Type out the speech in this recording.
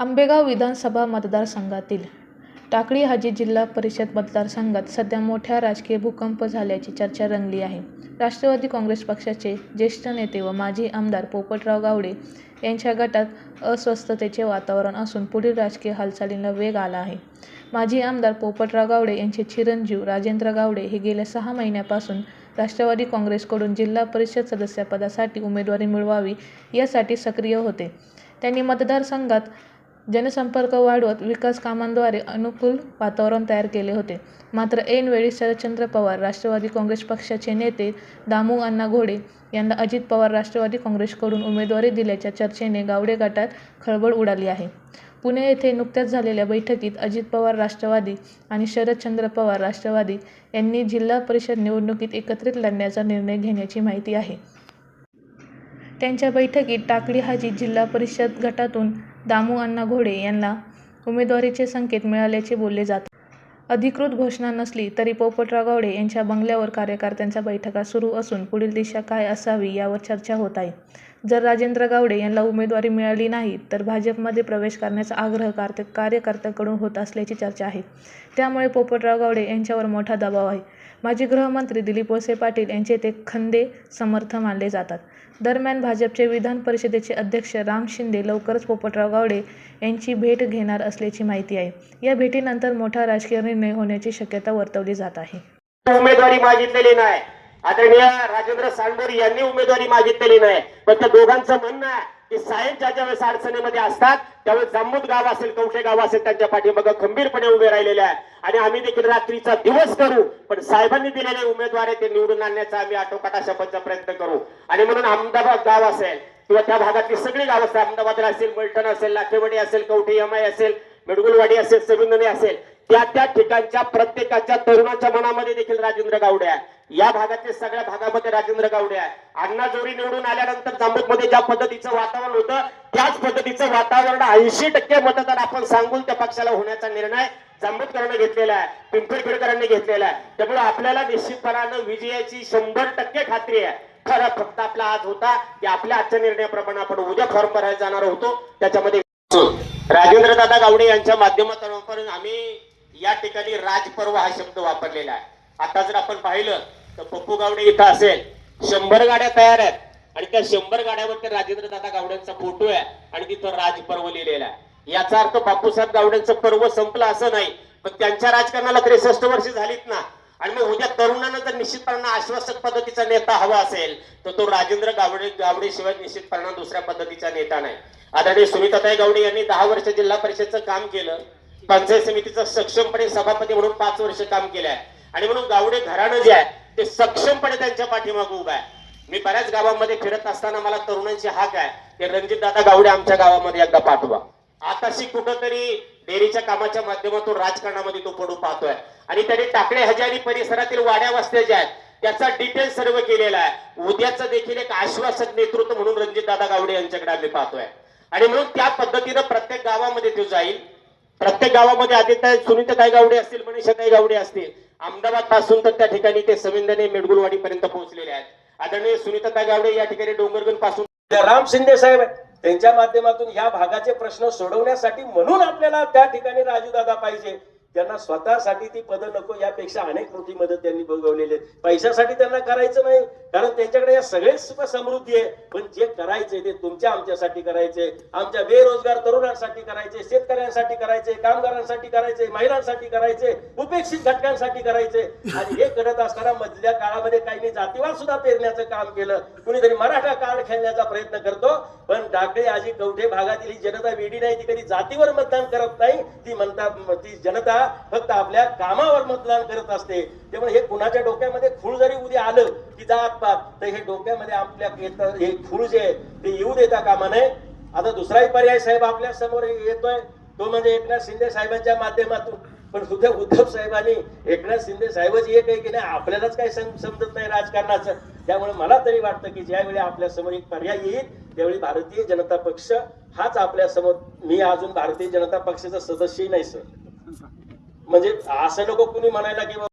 आंबेगाव विधानसभा मतदारसंघातील टाकळी हाजी जिल्हा परिषद मतदारसंघात सध्या मोठ्या राजकीय भूकंप झाल्याची चर्चा रंगली आहे. राष्ट्रवादी काँग्रेस पक्षाचे ज्येष्ठ नेते व माजी आमदार पोपटराव गावडे यांच्या गटात अस्वस्थतेचे वातावरण असून पुढील राजकीय हालचालींना वेग आला आहे. माजी आमदार पोपटराव गावडे यांचे चिरंजीव राजेंद्र गावडे हे गेल्या सहा महिन्यापासून राष्ट्रवादी काँग्रेसकडून जिल्हा परिषद सदस्यपदासाठी उमेदवारी मिळवावी यासाठी सक्रिय होते. त्यांनी मतदारसंघात जनसंपर्क वाढवत विकास कामांद्वारे अनुकूल वातावरण तयार केले होते. मात्र ऐनवेळी शरदचंद्र पवार राष्ट्रवादी काँग्रेस पक्षाचे नेते दामू अण्णा घोडे यांना अजित पवार राष्ट्रवादी काँग्रेसकडून उमेदवारी दिल्याच्या चर्चेने गावडे गटात खळबळ उडाली आहे. पुणे येथे नुकत्याच झालेल्या बैठकीत अजित पवार राष्ट्रवादी आणि शरदचंद्र पवार राष्ट्रवादी यांनी जिल्हा परिषद निवडणुकीत एकत्रित लढण्याचा निर्णय घेण्याची माहिती आहे. त्यांच्या बैठकीत टाकळी हाजी जिल्हा परिषद गटातून दामू अण्णा घोडे यांना उमेदवारीचे संकेत मिळाल्याचे बोलले जात. अधिकृत घोषणा नसली तरी पोपटराव गावडे यांच्या बंगल्यावर कार्यकर्त्यांच्या बैठका सुरू असून पुढील दिशा काय असावी यावर चर्चा होत आहे. जर राजेंद्र गावडे यांना उमेदवारी मिळाली नाही तर भाजपमध्ये प्रवेश करण्याचा आग्रह कार्य कार्यकर्त्यांकडून होत असल्याची चर्चा आहे. त्यामुळे पोपटराव गावडे यांच्यावर मोठा दबाव आहे. माजी गृहमंत्री दिलीप वळसे पाटील यांचे ते खंदे समर्थ मानले जातात. दरम्यान भाजपचे विधान परिषदेचे अध्यक्ष राम शिंदे लवकरच पोपटराव गावडे यांची भेट घेणार असल्याची माहिती आहे. या भेटीनंतर मोठा राजकीय निर्णय होण्याची शक्यता वर्तवली जात आहे. उमेदवारी मागितलेली नाही. आदरणीय राजेंद्र सांडर यांनी उमेदवारी मागितलेली नाही. पण त्या दोघांचं म्हणणं आहे की साहेब ज्या ज्या वेळेस अडचणीमध्ये असतात त्यावेळेस जांबूत गाव असेल कवठे गाव असेल त्यांच्या पाठीमागं खंबीरपणे उभे राहिलेले आहे आणि आम्ही देखील रात्रीचा दिवस करू पण साहेबांनी दिलेले उमेदवार आहे ते निवडून आणण्याचा आम्ही आटोकाटा शपथचा प्रयत्न करू. आणि म्हणून अहमदाबाद गाव असेल किंवा त्या भागातली सगळी गाव असतात अहमदाबाद असेल मलटण असेल लाखेवाडी असेल कवठे यमाई असेल मेडगुलवाडी असेल सविंदने असेल त्या त्या ठिकाणच्या प्रत्येकाच्या तरुणाच्या मनामध्ये देखील राजेंद्र गावडे आहे. या भागाचे सगळ्या भागामध्ये राजेंद्र गावडे आहे. अण्णा जोरी निवडून आल्यानंतर जांबूतमध्ये ज्या पद्धतीचं वातावरण होतं त्याच पद्धतीचं वातावरण ऐंशी टक्के मतदार आपण सांगून त्या पक्षाला होण्याचा निर्णय जांबूतकरांनी घेतलेला आहे पिंपळखेडकरांनी घेतलेला आहे. त्यामुळे आपल्याला निश्चितपणानं विजयाची शंभर टक्के खात्री आहे. खरं फक्त आपला आज होता की आपल्या आजच्या निर्णयाप्रमाणे आपण उद्या फॉर्म भरायला जाणार होतो. त्याच्यामध्ये राजेंद्र दादा गावडे यांच्या माध्यमातून आम्ही या ठिकाणी राजपर्व हा शब्द वापरलेला आहे. आता जर आपण पाहिलं तर पप्पू गावडे इथं असेल शंभर गाड्या तयार आहेत. आणि त्या शंभर गाड्यावरती राजेंद्र दादा गावड्यांचा फोटो आहे आणि तिथं राजपर्व लिहिलेला आहे. याचा अर्थ बापूसाहेब गावड्यांचं पर्व संपलं असं नाही पण त्यांच्या राजकारणाला त्रेसष्ट वर्ष झालीत ना. आणि मग उद्या तरुणांना जर निश्चितपणे आश्वासक पद्धतीचा नेता हवा असेल तर तो राजेंद्र गावडे गावडे शिवाय निश्चितपणे दुसऱ्या पद्धतीचा नेता नाही. आदरणीय सुनीताताई गावडे यांनी दहा वर्ष जिल्हा परिषदचं काम केलं. पंचायत समितीचा सक्षमपणे सभापती म्हणून पाच वर्ष काम केलं आहे आणि म्हणून गावडे घराणं जे आहे ते सक्षमपणे त्यांच्या पाठीमागे उभं आहे. मी बऱ्याच गावामध्ये फिरत असताना मला तरुणांची हाक आहे की रणजित दादा गावडे आमच्या गावामध्ये एकदा पाठवा. आताशी कुठंतरी डेअरीच्या कामाच्या माध्यमातून राजकारणामध्ये तो पडू पाहतोय. आणि त्यांनी टाकळे हजारी परिसरातील वाड्या वस्त्या ज्या आहेत त्याचा डिटेल सर्व केलेला आहे. उद्याचं देखील एक आश्वासक नेतृत्व म्हणून रणजित दादा गावडे यांच्याकडे आम्ही पाहतोय. आणि म्हणून त्या पद्धतीनं प्रत्येक गावामध्ये तो जाईल. प्रत्येक गावामध्ये आदित्य सुनीताताई गावडे असतील मनीषाताई गावडे असतील. अहमदाबादपासून तर त्या ठिकाणी ते सविंदने मेडगुलवाडी पर्यंत पोहोचलेले आहेत. आदरणीय सुनीताताई गावडे या ठिकाणी डोंगरगणपासून राम शिंदे साहेब त्यांच्या माध्यमातून ह्या भागाचे प्रश्न सोडवण्यासाठी म्हणून आपल्याला त्या ठिकाणी राजूदादा पाहिजे. त्यांना स्वतःसाठी ती पदं नको यापेक्षा अनेक मोठी मदत त्यांनी भोगवलेली आहे पैशासाठी त्यांना करायचं नाही कारण त्यांच्याकडे या सगळेच सुख समृद्धी आहे. पण जे करायचे ते तुमच्या आमच्यासाठी करायचे आमच्या बेरोजगार तरुणांसाठी करायचे शेतकऱ्यांसाठी करायचे कामगारांसाठी करायचे महिलांसाठी करायचे उपेक्षित घटकांसाठी करायचे आणि हे करत असताना मधल्या काळामध्ये काही जातीवाद सुद्धा पेरण्याचं काम केलं. कुणीतरी मराठा कार्ड खेळण्याचा प्रयत्न करतो पण टाकळे आजी कवठे भागातील ही जनता वेडी नाही ती कधी जातीवर मतदान करत नाही. ती म्हणता ती जनता फक्त आपल्या कामावर मतदान करत असते. त्यामुळे हे कुणाच्या डोक्यामध्ये खूळ जरी उद्या आलं की जात पात तर हे डोक्यामध्ये आपल्या हे खूळ जे आहे ते येऊ देता कामा नये. आता दुसराही पर्याय साहेब आपल्यासमोर येतोय. तो म्हणजे एकनाथ शिंदे साहेबांच्या माध्यमातून. पण सुद्धा उद्धव साहेबांनी एकनाथ शिंदे साहेबच एक आहे की नाही आपल्यालाच काही समजत नाही राजकारणाचं. त्यामुळे मला तरी वाटतं की ज्यावेळी आपल्यासमोर एक पर्याय येईल त्यावेळी भारतीय जनता पक्ष हाच आपल्यासमोर. मी अजून भारतीय जनता पक्षाचा सदस्यही नाही सर. म्हणजे असं नको कुणी म्हणायला की